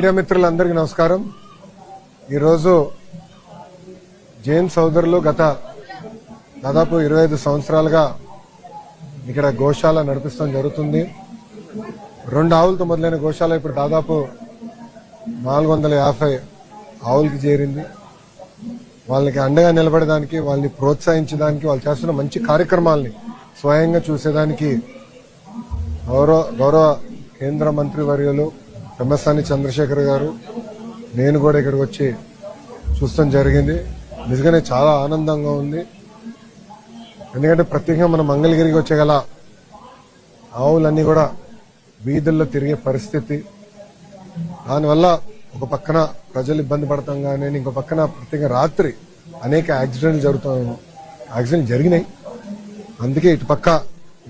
Media మిత్రులందరికీ నమస్కారం. ఈరోజు జైన్ సోదరులు గత దాదాపు ఇరవై ఐదు సంవత్సరాలుగా ఇక్కడ గోశాల నడిపిస్తాం జరుగుతుంది. రెండు ఆవులతో మొదలైన గోశాల ఇప్పుడు దాదాపు నాలుగు వందల యాభై ఆవులకి చేరింది. వాళ్ళకి అండగా నిలబడడానికి వాళ్ళని ప్రోత్సహించడానికి వాళ్ళు చేస్తున్న మంచి కార్యక్రమాల్ని స్వయంగా చూసేదానికి గౌరవ గౌరవ కేంద్ర మంత్రి వర్యులు పెమ్మసాని చంద్రశేఖర్ గారు నేను కూడా ఇక్కడికి వచ్చి చూస్తాం జరిగింది. నిజంగానే చాలా ఆనందంగా ఉంది. ఎందుకంటే ప్రత్యేకంగా మన మంగళగిరికి వచ్చే గల ఆవులన్నీ కూడా వీధుల్లో తిరిగే పరిస్థితి. దానివల్ల ఒక పక్కన ప్రజలు ఇబ్బంది పడతాం కానీ ఇంకో పక్కన ప్రత్యేకంగా రాత్రి అనేక యాక్సిడెంట్లు జరుగుతాయి యాక్సిడెంట్ జరిగినాయి. అందుకే ఇటు పక్క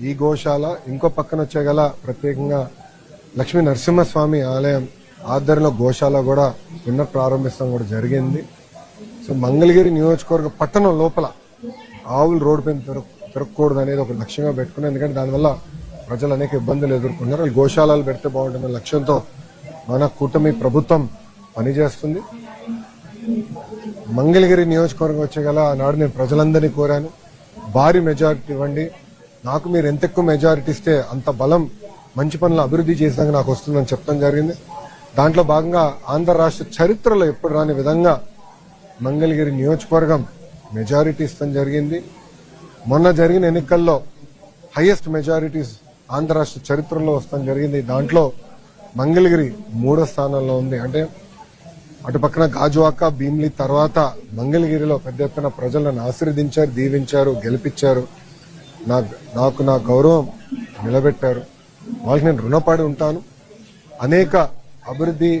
ఈ గోశాల ఇంకో పక్కన వచ్చే గల ప్రత్యేకంగా లక్ష్మీ నరసింహస్వామి ఆలయం ఆధ్వర్యంలో గోశాల కూడా నిన్న ప్రారంభిస్తాం కూడా జరిగింది. సో మంగళగిరి నియోజకవర్గ పట్టణం లోపల ఆవులు రోడ్డు పైన తిరగ తిరగకూడదు అనేది ఒక లక్ష్యంగా పెట్టుకున్నాం. ఎందుకంటే దానివల్ల ప్రజలు అనేక ఇబ్బందులు ఎదుర్కొన్నారు గోశాలలు పెడితే బాగుంటుందనే లక్ష్యంతో మన కూటమి ప్రభుత్వం పనిచేస్తుంది. మంగళగిరి నియోజకవర్గం వచ్చే గల ఆనాడు నేను ప్రజలందరినీ కోరాను. భారీ మెజారిటీ ఇవ్వండి. నాకు మీరు ఎంత ఎక్కువ మెజారిటీ ఇస్తే అంత బలం మంచి పనులు అభివృద్ధి చేసాక నాకు వస్తుందని చెప్పడం జరిగింది. దాంట్లో భాగంగా ఆంధ్ర రాష్ట్ర చరిత్రలో ఎప్పుడు రాని విధంగా మంగళగిరి నియోజకవర్గం మెజారిటీ ఇస్తాం జరిగింది. మొన్న జరిగిన ఎన్నికల్లో హైయెస్ట్ మెజారిటీస్ ఆంధ్ర రాష్ట్ర చరిత్రలో వస్తాం జరిగింది. దాంట్లో మంగళగిరి మూడో స్థానంలో ఉంది. అంటే అటు పక్కన గాజువాక భీమ్లీ తర్వాత మంగళగిరిలో పెద్ద ఎత్తున ప్రజలను ఆశీర్వదించారు దీవించారు గెలిపించారు. నాకు నా గౌరవం నిలబెట్టారు. వాళ్ళకి నేను రుణపడి ఉంటాను. అనేక అభివృద్ధి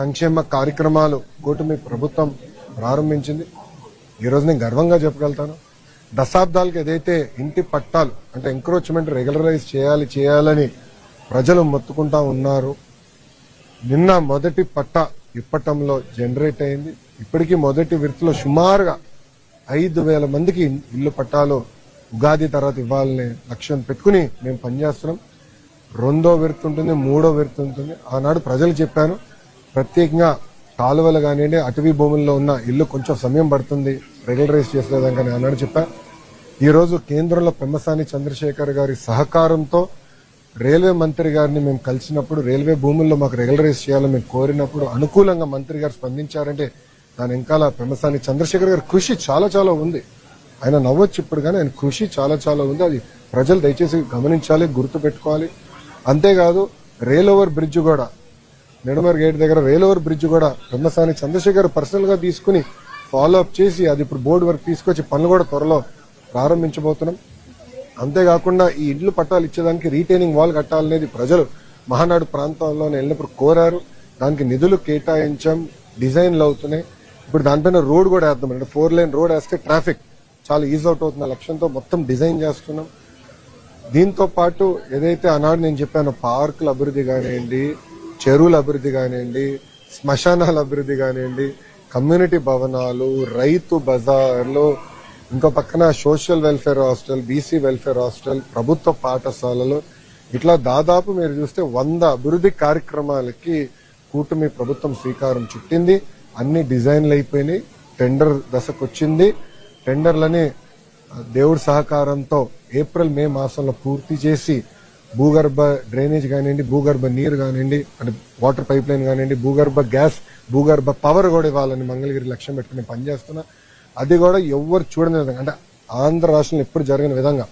సంక్షేమ కార్యక్రమాలు కూటమి ప్రభుత్వం ప్రారంభించింది. ఈరోజు నేను గర్వంగా చెప్పగలుగుతాను. దశాబ్దాలకు ఏదైతే ఇంటి పట్టాలు అంటే ఎంక్రోచ్మెంట్ రెగ్యులరైజ్ చేయాలి చేయాలని ప్రజలు మొత్తుకుంటా ఉన్నారు. నిన్న మొదటి పట్ట ఇప్పటంలో జనరేట్ అయింది. ఇప్పటికీ మొదటి విడతలో సుమారుగా ఐదు వేల మందికి ఇల్లు పట్టాలు ఉగాది తర్వాత ఇవ్వాలని లక్ష్యం పెట్టుకుని మేము పనిచేస్తున్నాం. రెండో విడత ఉంటుంది మూడో విడత ఉంటుంది. ఆనాడు ప్రజలు చెప్పాను ప్రత్యేకంగా కాలువలు కానివ్వండి అటవీ భూముల్లో ఉన్న ఇల్లు కొంచెం సమయం పడుతుంది రెగ్యులరైజ్ చేసేదానికి ఆనాడు చెప్పా ఈరోజు కేంద్రంలో పెమ్మసాని చంద్రశేఖర్ గారి సహకారంతో రైల్వే మంత్రి గారిని మేము కలిసినప్పుడు రైల్వే భూముల్లో మాకు రెగ్యులరైజ్ చేయాలని మేము కోరినప్పుడు అనుకూలంగా మంత్రి గారు స్పందించారంటే దాని ఇంకా పెమ్మసాని చంద్రశేఖర్ గారి కృషి చాలా చాలా ఉంది. ఆయన నవ్వచ్చు ఇప్పుడు కానీ ఆయన కృషి చాలా చాలా ఉంది. అది ప్రజలు దయచేసి గమనించాలి గుర్తు పెట్టుకోవాలి అంతేకాదు రైల్ ఓవర్ బ్రిడ్జ్ కూడా. నెడమర్ గేట్ దగ్గర రైల్ ఓవర్ బ్రిడ్జ్ కూడా పెమ్మసాని చంద్రశేఖర్ పర్సనల్గా తీసుకుని ఫాలో అప్ చేసి అది ఇప్పుడు బోర్డు వరకు తీసుకొచ్చి పనులు కూడా త్వరలో ప్రారంభించబోతున్నాం. అంతేకాకుండా ఈ ఇండ్లు పట్టాలు ఇచ్చేదానికి రీటైనింగ్ వాల్ కట్టాలనేది ప్రజలు మహానాడు ప్రాంతంలో వెళ్ళినప్పుడు కోరారు. దానికి నిధులు కేటాయించాం. డిజైన్లు అవుతున్నాయి. ఇప్పుడు దానిపైన రోడ్ కూడా వేద్దాం. అంటే ఫోర్ లైన్ రోడ్ వేస్తే ట్రాఫిక్ చాలా ఈజ్ అవుట్ అవుతున్న లక్ష్యంతో మొత్తం డిజైన్ చేస్తున్నాం. దీంతో పాటు ఏదైతే ఆనాడు నేను చెప్పాను పార్కుల అభివృద్ధి కానివ్వండి చెరువుల అభివృద్ధి కానివ్వండి శ్మశానాల అభివృద్ధి కానివ్వండి కమ్యూనిటీ భవనాలు రైతు బజార్లు ఇంకో పక్కన social welfare hostel BC welfare hostel ప్రభుత్వ పాఠశాలలు. ఇట్లా దాదాపు మీరు చూస్తే వంద అభివృద్ధి కార్యక్రమాలకి కూటమి ప్రభుత్వం శ్రీకారం చుట్టింది. అన్ని డిజైన్లు అయిపోయినాయి. టెండర్ దశకు వచ్చింది టెండర్లని దేవుడి సహకారంతో ఏప్రిల్ మే మాసంలో పూర్తి చేసి భూగర్భ డ్రైనేజ్ కానివ్వండి భూగర్భ నీరు కానివ్వండి అంటే వాటర్ పైప్ లైన్ కానివ్వండి భూగర్భ గ్యాస్ భూగర్భ పవర్ కూడా ఇవ్వాలని మంగళగిరి లక్ష్యం పెట్టుకుని పనిచేస్తున్నా. అది కూడా ఎవ్వరు చూడని విధంగా అంటే ఆంధ్ర రాష్ట్రంలో ఎప్పుడు జరిగిన విధంగా.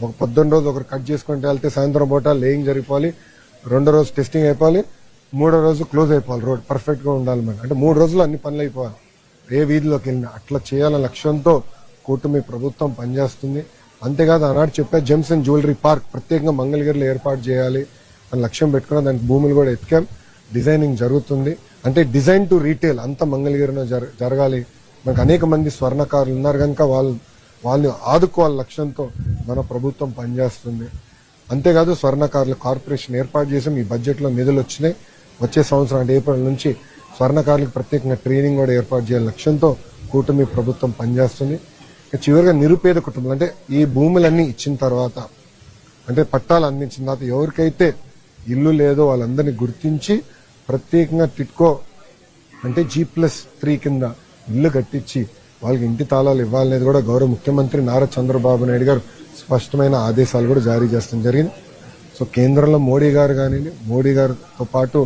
ఒక పొద్దున్న రోజు ఒకరు కట్ చేసుకుంటే వెళ్తే సాయంత్రం పూట లేయింగ్ జరిగిపోవాలి రెండో రోజు టెస్టింగ్ అయిపోవాలి మూడో రోజు క్లోజ్ అయిపోవాలి రోడ్ పర్ఫెక్ట్గా ఉండాలి మనం అంటే మూడు రోజులు అన్ని పనులు అయిపోవాలి. ఏ వీధిలోకి వెళ్ళినా అట్లా చేయాలనే లక్ష్యంతో కూటమి ప్రభుత్వం పనిచేస్తుంది. అంతేకాదు ఆనాడు చెప్పే జెమ్స్ అండ్ జ్యువెలరీ పార్క్ ప్రత్యేకంగా మంగళగిరిలో ఏర్పాటు చేయాలి అని లక్ష్యం పెట్టుకున్న. దానికి భూములు కూడా ఎత్తికాం. డిజైనింగ్ జరుగుతుంది. అంటే డిజైన్ టు రీటైల్ అంతా మంగళగిరిలో జర- జరగాలి. మనకు అనేక మంది స్వర్ణకారులు ఉన్నారు కనుక వాళ్ళు వాళ్ళని ఆదుకోవాలి లక్ష్యంతో మన ప్రభుత్వం పనిచేస్తుంది. అంతేకాదు స్వర్ణకారుల కార్పొరేషన్ ఏర్పాటు చేసాం. ఈ బడ్జెట్లో నిధులు వచ్చినాయి. వచ్చే సంవత్సరం అంటే ఏప్రిల్ నుంచి స్వర్ణకారులకు ప్రత్యేకంగా ట్రైనింగ్ కూడా ఏర్పాటు చేయాలి లక్ష్యంతో కూటమి ప్రభుత్వం పనిచేస్తుంది. చివరిగా నిరుపేద కుటుంబాలు అంటే ఈ భూములన్నీ ఇచ్చిన తర్వాత అంటే పట్టాలు అందించిన తర్వాత ఎవరికైతే ఇల్లు లేదో వాళ్ళందరినీ గుర్తించి ప్రత్యేకంగా టిట్కో అంటే జీ ప్లస్ త్రీ కింద ఇల్లు కట్టించి వాళ్ళకి ఇంటి తాళాలు ఇవ్వాలనేది కూడా గౌరవ ముఖ్యమంత్రి నారా చంద్రబాబు నాయుడు గారు స్పష్టమైన ఆదేశాలు కూడా జారీ చేస్తాం జరిగింది. సో కేంద్రంలో మోడీ గారు కానివ్వండి మోడీ గారితో పాటు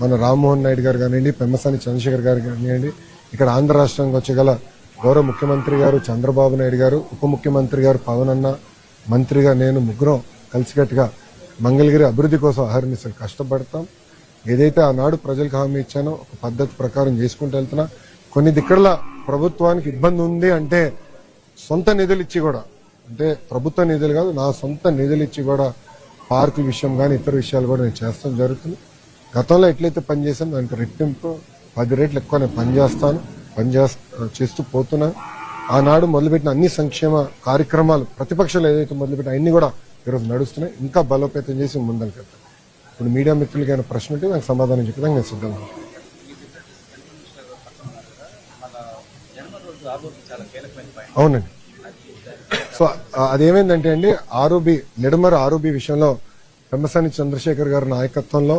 మన రామ్మోహన్ నాయుడు గారు కానివ్వండి పెమ్మసాని చంద్రశేఖర్ గారు కానివ్వండి ఇక్కడ ఆంధ్ర రాష్ట్రానికి వచ్చే గౌరవ ముఖ్యమంత్రి గారు చంద్రబాబు నాయుడు గారు ఉప ముఖ్యమంత్రి గారు పవన్ అన్న మంత్రిగా నేను ముగ్గురం కలిసికట్టుగా మంగళగిరి అభివృద్ధి కోసం అహర్నిశలు కష్టపడతాం. ఏదైతే ఆనాడు ప్రజలకు హామీ ఇచ్చానో ఒక పద్ధతి ప్రకారం చేసుకుంటూ వెళ్తున్నా. కొన్ని దిక్కడల ప్రభుత్వానికి ఇబ్బంది ఉంది అంటే సొంత నిధులు ఇచ్చి కూడా అంటే ప్రభుత్వ నిధులు కాదు నా సొంత నిధులు ఇచ్చి కూడా పార్కుల విషయం కానీ ఇతర విషయాలు కూడా నేను చేస్తాం జరుగుతుంది. గతంలో ఎట్లయితే పనిచేసాను దానికి రెట్టింపు పది రేట్లు ఎక్కువ నేను పనిచేస్తాను. పనిచే చేస్తూ పోతున్నా. ఆనాడు మొదలుపెట్టిన అన్ని సంక్షేమ కార్యక్రమాలు ప్రతిపక్షాలు ఏదైతే మొదలుపెట్టిన అన్ని కూడా ఈరోజు నడుస్తున్నాయి. ఇంకా బలోపేతం చేసి ముందరికి వెళ్తాం ఇప్పుడు మీడియా మిత్రులకి ఏమైనా ప్రశ్న ఉంటే నాకు సమాధానం చెప్పడానికి నేను సిద్ధంగా అవునండి. సో అదేమైందంటే అండి ఆరోబి నిడమర ఆరోబి విషయంలో పెమ్మసాని చంద్రశేఖర్ గారి నాయకత్వంలో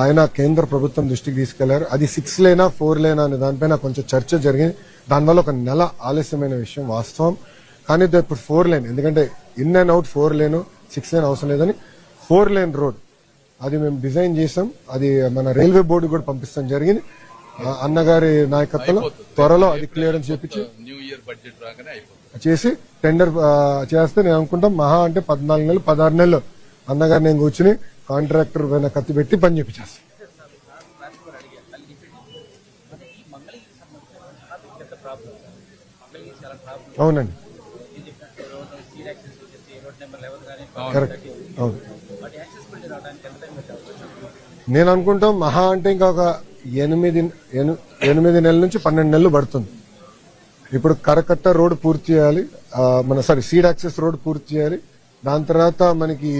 ఆయన కేంద్ర ప్రభుత్వం దృష్టికి తీసుకెళ్ళారు. అది సిక్స్ లేనా ఫోర్ లేనా అనే దానిపైన కొంచెం చర్చ జరిగింది దానివల్ల ఒక నెల ఆలస్యమైన విషయం వాస్తవం. కానీ ఇప్పుడు ఫోర్ లేన్ ఎందుకంటే in and out four lane six lane అవసరం లేదని. ఫోర్ లేన్ రోడ్ అది మేము డిజైన్ చేసాం. అది మన రైల్వే బోర్డు కూడా పంపిస్తాం జరిగింది. అన్నగారి నాయకత్వంలో త్వరలో అది క్లియరెన్స్ చేపించి న్యూ ఇయర్ బడ్జెట్ రాగానే అయిపోతుంది. చేసి టెండర్ చేస్తే నేను అనుకుంటాం మహా అంటే పద్నాలుగు నెలలు పదహారు నెలలు. అన్నగారు నేను కూర్చుని కాంట్రాక్టర్ పైన కత్తి పెట్టి పని చేపించేస్తాను అవునండి. కరెక్ట్. అవును. నేను అనుకుంటాం మహా అంటే ఇంకా ఒక ఎనిమిది ఎనిమిది నెలల నుంచి పన్నెండు నెలలు పడుతుంది. ఇప్పుడు కరకట్ట రోడ్ పూర్తి చేయాలి. మన సారీ సీడ్ యాక్సెస్ రోడ్ పూర్తి చేయాలి. దాని తర్వాత మనకి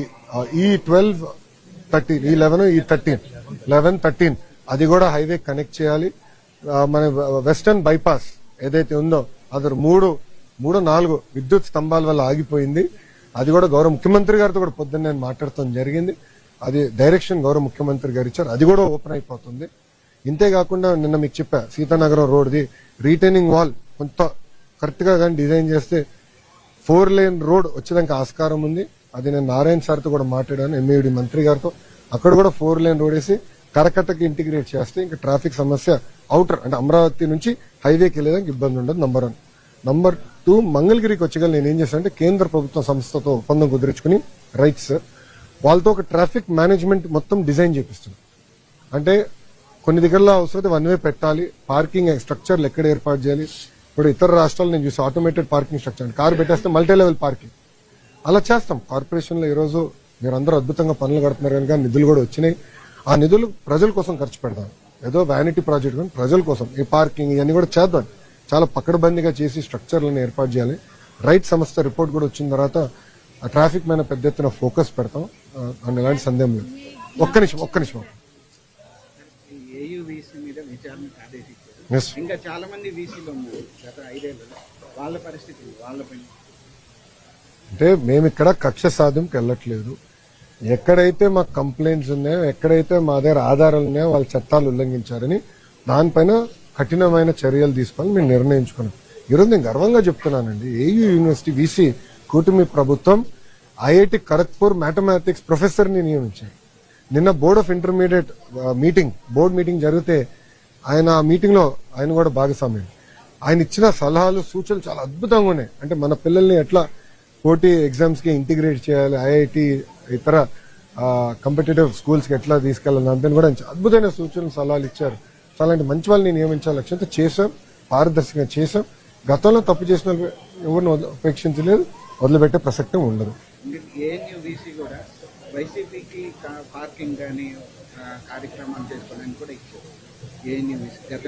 ఈ ట్వెల్వ్ థర్టీన్. ఈ లెవెన్ ఈ థర్టీన్. Eleven thirteen. అది కూడా హైవే కనెక్ట్ చేయాలి. మన వెస్టర్న్ బైపాస్ ఏదైతే ఉందో అది మూడు మూడు నాలుగు విద్యుత్ స్తంభాల వల్ల ఆగిపోయింది. అది కూడా గౌరవ ముఖ్యమంత్రి గారితో కూడా పొద్దున్న నేను మాట్లాడటం జరిగింది. అది డైరెక్షన్ గౌరవ ముఖ్యమంత్రి గారు ఇచ్చారు. అది కూడా ఓపెన్ అయిపోతుంది. ఇంతేకాకుండా నిన్న మీకు చెప్పా సీతానగరం రోడ్ది రీటైనింగ్ వాల్ కొంత కరెక్ట్గా కానీ డిజైన్ చేస్తే ఫోర్ లేన్ రోడ్ వచ్చేదానికి ఆస్కారం ఉంది. అది నేను నారాయణ సార్తో కూడా మాట్లాడాను ఎంఏడి మంత్రి గారితో. అక్కడ కూడా ఫోర్ లేన్ రోడ్ వేసి కరకట్టకి ఇంటిగ్రేట్ చేస్తే ఇంకా ట్రాఫిక్ సమస్య అవుటర్ అంటే అమరావతి నుంచి హైవేకి వెళ్ళేదానికి ఇబ్బంది ఉండదు నంబర్ వన్. నంబర్ టూ మంగళగిరికి వచ్చేగా నేను ఏం చేశానంటే కేంద్ర ప్రభుత్వ సంస్థతో ఒప్పందం కుదుర్చుకుని రైట్స్ వాళ్ళతో ఒక ట్రాఫిక్ మేనేజ్మెంట్ మొత్తం డిజైన్ చేపిస్తుంది అంటే కొన్ని దగ్గరలో అవసరమైతే వన్ వే పెట్టాలి పార్కింగ్ స్ట్రక్చర్లు ఎక్కడ ఏర్పాటు చేయాలి. ఇప్పుడు ఇతర రాష్ట్రాలు నేను చూసి ఆటోమేటెడ్ పార్కింగ్ స్ట్రక్చర్ కారు పెట్టేస్తే మల్టీ లెవెల్ పార్కింగ్ అలా చేస్తాం. కార్పొరేషన్లో ఈ రోజు మీరు అందరూ అద్భుతంగా పనులు కడుతున్నారు కనుక నిధులు కూడా వచ్చినాయి. ఆ నిధులు ప్రజల కోసం ఖర్చు పెడతాం ఏదో వ్యానిటీ ప్రాజెక్ట్ కానీ ప్రజల కోసం ఈ పార్కింగ్ ఇవన్నీ కూడా చేద్దాం. చాలా పకడ్బందీగా చేసి స్ట్రక్చర్లను ఏర్పాటు చేయాలి. రైట్ సంస్థ రిపోర్ట్ కూడా వచ్చిన తర్వాత ఆ ట్రాఫిక్ మీద పెద్ద ఎత్తున ఫోకస్ పెడతాం. అందులో ఎలాంటి సందేహం లేదు. ఒక్క నిమిషం ఒక్క నిమిషం. ఇంకా చాలా మంది వీసీలు ఉన్నారు. గత ఐదేళ్ళలో వాళ్ళ పరిస్థితి వాళ్ళపైన అంటే మేము ఇక్కడ కక్ష సాధింపుకి వెళ్ళట్లేదు. ఎక్కడైతే మాకు కంప్లైంట్స్ ఉన్నాయో ఎక్కడైతే మా దగ్గర ఆధారాలు ఉన్నాయో వాళ్ళ చట్టాలు ఉల్లంఘించారని దానిపైన కఠినమైన చర్యలు తీసుకోవాలని మేము నిర్ణయించుకున్నాం. ఈరోజు నేను గర్వంగా చెప్తున్నానండి. ఏయూ యూనివర్సిటీ వీసీ కూటమి ప్రభుత్వం ఐఐటి ఖరగ్పూర్ మ్యాథమెటిక్స్ ప్రొఫెసర్ని నియమించాయి నియమించారు. నిన్న board of intermediate meeting board meeting జరిగితే ఆయన ఆ మీటింగ్లో ఆయన కూడా భాగస్వామ్యం. ఆయన ఇచ్చిన సలహాలు సూచనలు చాలా అద్భుతంగా ఉన్నాయి. అంటే మన పిల్లల్ని ఎట్లా పోటీ ఎగ్జామ్స్కి ఇంటిగ్రేట్ చేయాలి ఐఐటి ఇతర కాంపిటేటివ్ స్కూల్స్కి ఎట్లా తీసుకెళ్ళాలి దాని కూడా అద్భుతమైన సూచనలు సలహాలు ఇచ్చారు. సో అలాంటి మంచి వాళ్ళని నియమించాలి. లక్ష్యంతో చేశాం పారదర్శకంగా చేశాం. గతంలో తప్పు చేసిన ఎవరిని ఉపేక్షించలేదు. వదిలిపెట్టే ప్రసక్తి ఉండదు. వైసీపీకి పార్కింగ్ కానీ కార్యక్రమాలు చేసుకోవడానికి కూడా ఇచ్చారు. గత